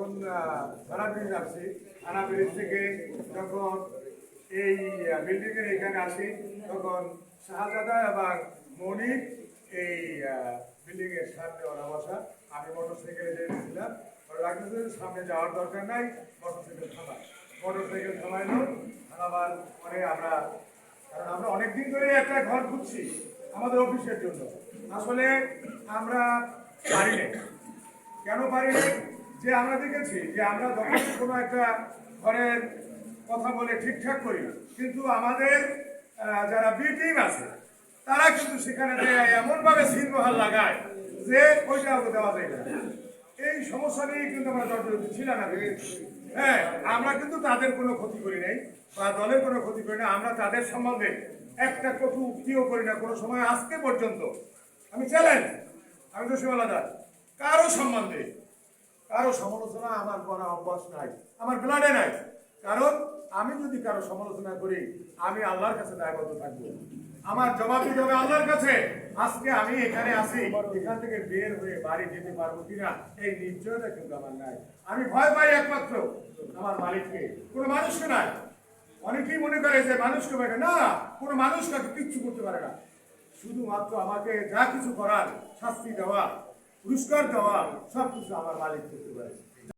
যখন আহ, থানা ব্রিজ থেকে যখন এই বিল্ডিং এর এখানে আসি তখন শাহজাদা এবং মনির এই বিল্ডিং এর সামনে ওরা বসা। আমি মোটর সাইকেলে ওরা লাগতেছে সামনে যাওয়ার দরকার নাই মোটর সাইকেল থামা মোটর সাইকেল থামাইলো থামাবার পরে আমরা কারণ আমরা অনেকদিন ধরে একটা ঘর খুঁজছি আমাদের অফিসের জন্য। আসলে আমরা পারি কেন পারি যে আমরা দেখেছি যে আমরা যখন কোনো একটা ঘরের কথা বলে ঠিকঠাক করি কিন্তু আমাদের যারা বি টিম আছে, তারা কিন্তু সেখানে এমনভাবে সিনমহল লাগায় যে ওইটা দেওয়া যায় না। এই সমস্যা নিয়ে কিন্তু আমরা জর্জরিত ছিলাম না। হ্যাঁ আমরা কিন্তু তাদের কোনো ক্ষতি করি নাই বা দলের কোনো ক্ষতি করি না। আমরা তাদের সম্বন্ধে একটা কটু উক্তিও করি না। কোনো সময় আজকে পর্যন্ত আমি চ্যালেঞ্জ আমি তো শিমালাদা কারও সম্বন্ধে কারও সমালোচনা আমার করা অভ্যাস নাই, আমার ব্লাডে নাই। কারণ আমি যদি কারও সমালোচনা করি, আমি আল্লাহর কাছে দায়বদ্ধ থাকব। আমার জবাব দিতে হবে আল্লাহর কাছে। আজকে আমি এখানে আসি এখান থেকে বের হয়ে বাড়ি যেতে পারব কিনা, এই নিশ্চয়তা কিন্তু আমার নাই। আমি ভয় পাই একমাত্র আমার মালিককে। কোনো মানুষকে নাই। অনেকেই মনে করে যে মানুষকে পারে না, কোনো মানুষ তাকে কিচ্ছু করতে পারে না। শুধুমাত্র আমাকে যা কিছু করার শাস্তি দেওয়া পুরস্কার দেওয়া সব কিছু আমার মালিক করতে পারে।